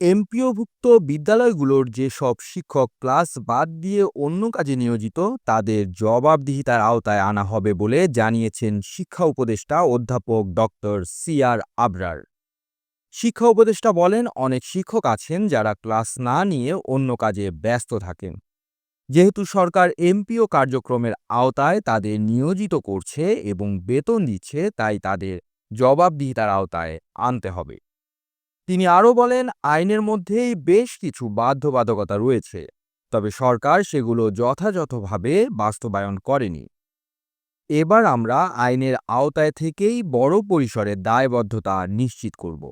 এমপিওভুক্ত বিদ্যালয়গুলোর যেসব শিক্ষক ক্লাস বাদ দিয়ে অন্য কাজে নিয়োজিত, তাদের জবাবদিহিতার আওতায় আনা হবে বলে জানিয়েছেন শিক্ষা উপদেষ্টা অধ্যাপক ডক্টর সিআর আবরার। শিক্ষা উপদেষ্টা বলেন, অনেক শিক্ষক আছেন যারা ক্লাস না নিয়ে অন্য কাজে ব্যস্ত থাকেন। যেহেতু সরকার এমপিও কার্যক্রমের আওতায় তাদের নিয়োজিত করছে এবং বেতন দিচ্ছে, তাই তাদের জবাবদিহিতার আওতায় আনতে হবে। তিনি আরও বলেন, আইনের মধ্যেই বেশ কিছু বাধ্যবাধকতা রয়েছে, তবে সরকার সেগুলো যথাযথভাবে বাস্তবায়ন করেনি। এবার আমরা আইনের আওতায় থেকেই বড় পরিসরে দায়বদ্ধতা নিশ্চিত করব।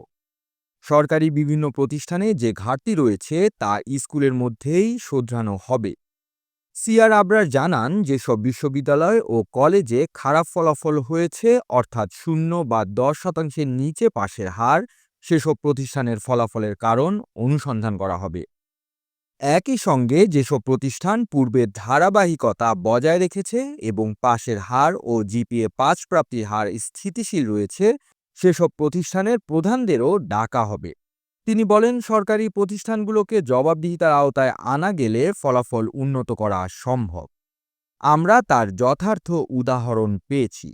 সরকারি বিভিন্ন প্রতিষ্ঠানে যে ঘাটতি রয়েছে তা স্কুলের মধ্যেই শোধরানো হবে। সিআর আবরার জানান, যেসব বিশ্ববিদ্যালয় ও কলেজে খারাপ ফলাফল হয়েছে, অর্থাৎ শূন্য বা দশ শতাংশের নিচে পাশের হার সেসব প্রতিষ্ঠানের ফলাফলের কারণ অনুসন্ধান করা হবে। একই সঙ্গে যেসব প্রতিষ্ঠান পূর্বের ধারাবাহিকতা বজায় রেখেছে এবং পাশের হার ও জিপিএ পাঁচ প্রাপ্তির হার স্থিতিশীল রয়েছে, সেসব প্রতিষ্ঠানের প্রধানদেরও ডাকা হবে। তিনি বলেন, সরকারি প্রতিষ্ঠানগুলোকে জবাবদিহিতার আওতায় আনা গেলে ফলাফল উন্নত করা সম্ভব। আমরা তার যথার্থ উদাহরণ পেয়েছি।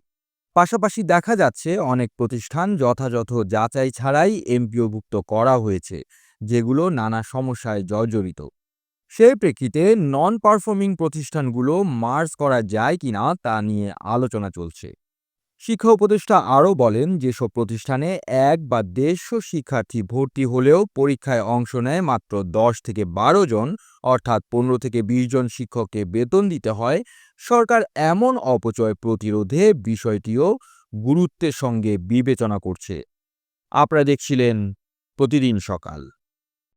পাশাপাশি দেখা যাচ্ছে অনেক প্রতিষ্ঠান যথাযথ যাচাই ছাড়াই এমপিওভুক্ত করা হয়েছে, যেগুলো নানা সমস্যায় জর্জরিত। সে প্রেক্ষিতে নন পারফর্মিং প্রতিষ্ঠানগুলো মার্জ করা যায় কিনা তা নিয়ে আলোচনা চলছে। শিক্ষা উপদেষ্টা আরও বলেন, যেসব প্রতিষ্ঠানে এক বা দেড়শো শিক্ষার্থী ভর্তি হলেও পরীক্ষায় অংশ নেয় মাত্র দশ থেকে বারো জন, অর্থাৎ পনেরো থেকে বিশ জন শিক্ষককে বেতন দিতে হয়, সরকার এমন অপচয় প্রতিরোধে বিষয়টিও গুরুত্বের সঙ্গে বিবেচনা করছে। আপনারা দেখছিলেন প্রতিদিন সকাল।